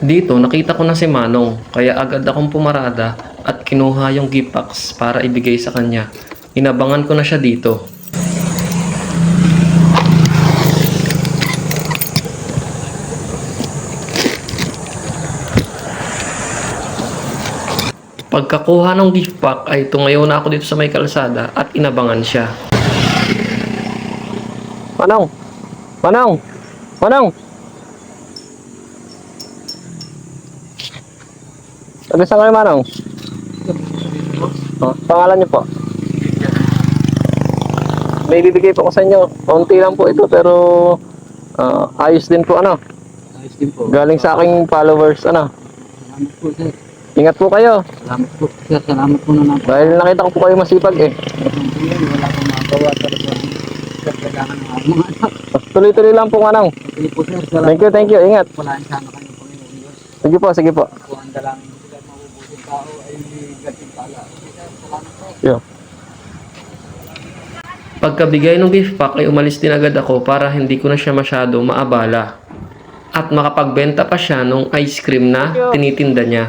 Dito nakita ko na si Manong kaya agad akong pumarada at kinuha yung box para ibigay sa kanya. Inabangan ko na siya dito. Pagkakuha ng gift pack ay tungayo na ako dito sa may kalsada at inabangan siya. Manong! Manong! Manong! Taga saan kayo, Manong? Oh, pangalan niyo po? May bibigay po ko sa inyo. Kaunti lang po ito pero ah, ayos din po ano. Ayos din po. Galing sa aking followers ano. Salamat po sir. Ingat po kayo. Salamat po sir. Salamat po na natin. Dahil nakita ko po kayo masipag eh. Wala akong magawa talaga. Sir, kailangan ng mga anak. Tuloy-tuloy lang po Manong. Sige po sir. Salamat. Thank you, thank you. Ingat. Walaan sana kayo Diyos. Sige po, sige po. Kung ang dalangin mabubuting tao ay gating pala. Salamat po. Yo. Pagkabigay ng gift pack ay umalis din agad ako para hindi ko na siya masyado maabala. At makapagbenta pa siya nung ice cream na tinitinda niya.